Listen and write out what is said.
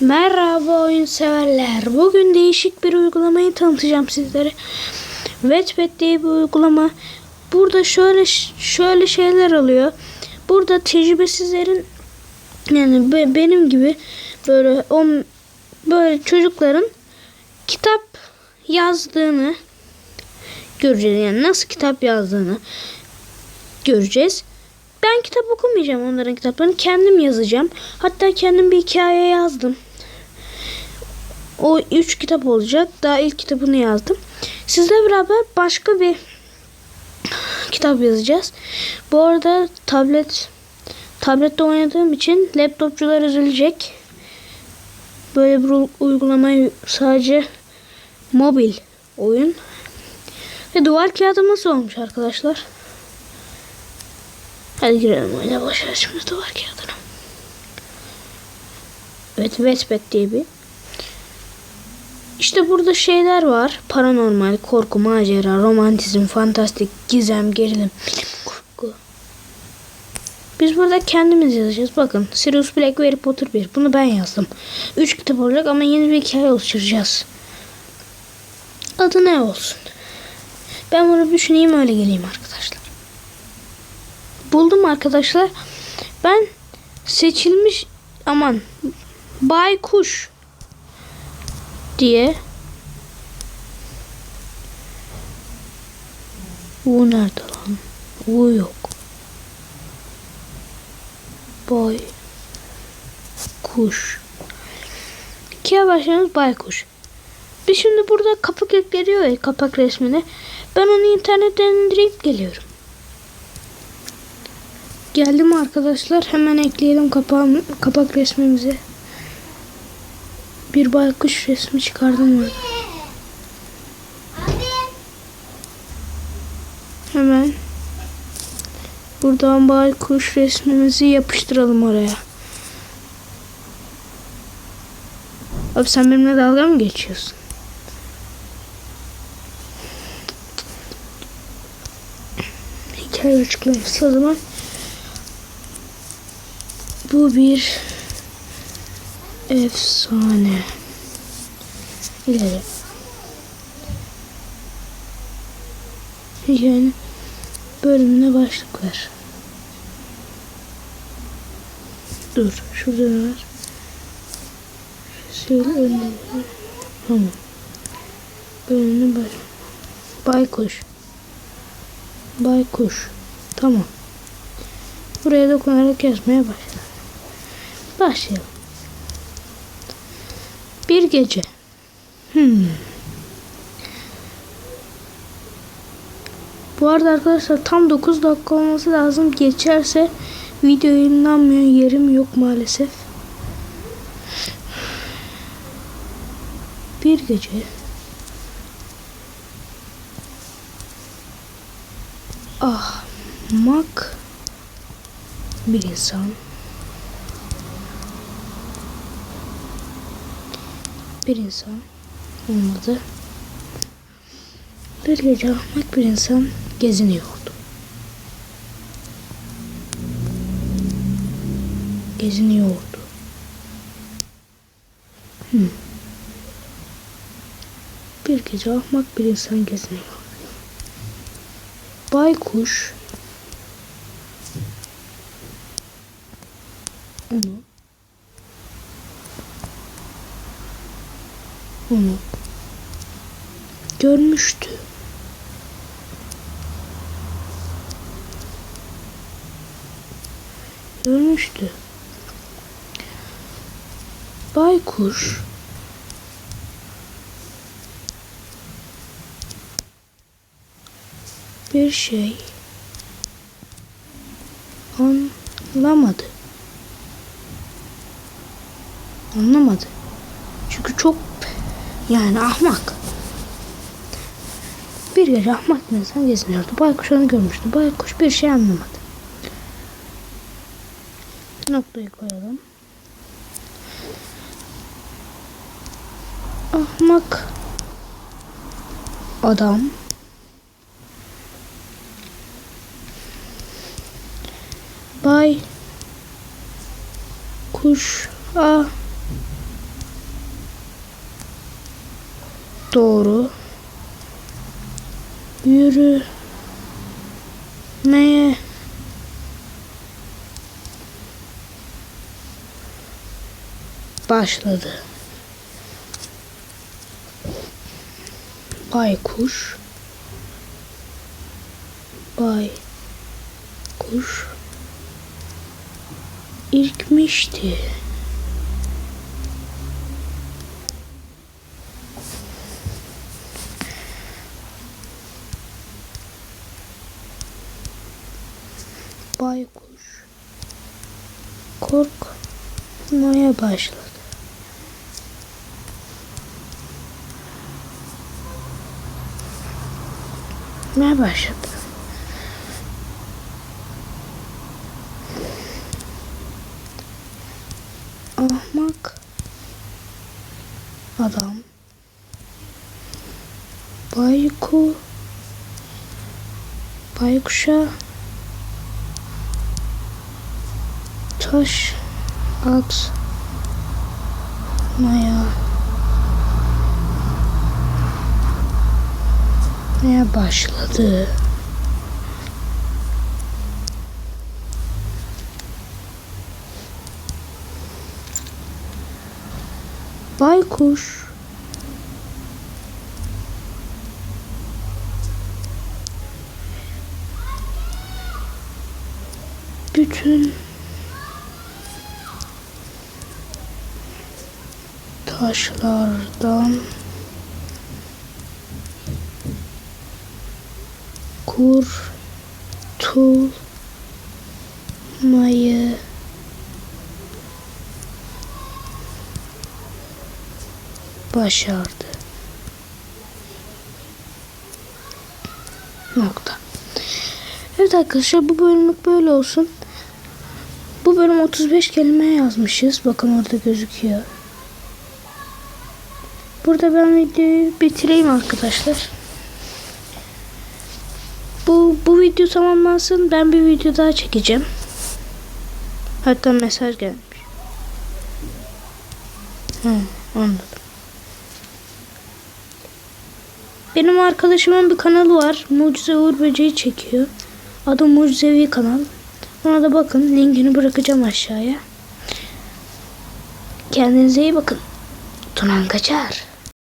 Merhaba oyun severler. Bugün değişik bir uygulamayı tanıtacağım sizlere. Wattpad diye bir uygulama. Burada şöyle şöyle şeyler oluyor. Burada tecrübesizlerin yani be- benim gibi böyle on böyle çocukların kitap yazdığını göreceğiz. Yani nasıl kitap yazdığını göreceğiz. Ben kitap okumayacağım onların kitaplarını. Kendim yazacağım. Hatta kendim bir hikaye yazdım. O üç kitap olacak. Daha ilk kitabını yazdım. Sizle beraber başka bir kitap yazacağız. Bu arada tablet tablette oynadığım için laptopçular üzülecek. Böyle bir uygulamayı sadece mobil oyun. Ve duvar kağıdı nasıl olmuş arkadaşlar? Hadi girelim oyuna boşver şimdi duvar kağıdına. Evet Wattpad diye bir. İşte burada şeyler var. Paranormal, korku, macera, romantizm, fantastik, gizem, gerilim, kurgu. Biz burada kendimiz yazacağız. Bakın Sirius Black ve Harry Potter 1. Bunu ben yazdım. 3 kitap olacak ama yeni bir hikaye oluşturacağız. Adı ne olsun? Ben bunu düşüneyim öyle geleyim arkadaşlar buldum arkadaşlar. Ben seçilmiş aman baykuş diye U nerede lan? U yok. Bay kuş. İkiye başlayalım baykuş. Biz şimdi burada kapak ekleniyor ya kapak resmini. Ben onu internetten indirip geliyorum. Geldim arkadaşlar. Hemen ekleyelim kapağım, kapak resmimizi. Bir baykuş resmi çıkardım orada. Hemen buradan baykuş resmimizi yapıştıralım oraya. Abi sen benimle dalga mı geçiyorsun? Hikaye açıklaması o zaman. Bu bir efsane. İleri. Yani bölümüne başlık ver. Dur. Şurada ne var? Sil önüne. Tamam. Bölümüne baş. Baykuş. Baykuş. Tamam. Buraya dokunarak yazmaya başla. Başlayalım. Bir gece. Hmm. Bu arada arkadaşlar tam 9 dakika olması lazım. Geçerse video yayınlanmıyor. Yerim yok maalesef. Bir gece. Ahmak bir insan bir insan olmadı. Bir gece ahmak bir insan geziniyordu. Geziniyordu. Hmm. Bir gece ahmak bir insan geziniyordu. Baykuş onu onu görmüştü. Görmüştü. Baykuş bir şey anlamadı. Anlamadı. Çünkü çok yani ahmak. Bir gece ahmak bir insan geziniyordu. Baykuş onu görmüştü. Baykuş bir şey anlamadı. Noktayı koyalım. Ahmak adam Bay kuş a doğru yürümeye başladı. Baykuş Baykuş irkmişti. Baykuş korkmaya başladı. Ne başladı? Ahmak adam Bayku Baykuşa taş atmaya ne başladı. Baykuş. Bütün taşlardan kurtulmayı başardı. Nokta. Evet arkadaşlar bu bölümlük böyle olsun. Bu bölüm 35 kelime yazmışız. Bakın orada gözüküyor. Burada ben videoyu bitireyim arkadaşlar. Bu, bu video tamamlansın. Ben bir video daha çekeceğim. Hatta mesaj gelmiş. Hı, anladım. Benim arkadaşımın bir kanalı var. Mucize Uğur Böceği çekiyor. Adı Mucizevi kanal. Ona da bakın. Linkini bırakacağım aşağıya. Kendinize iyi bakın. Tunan Kaçar.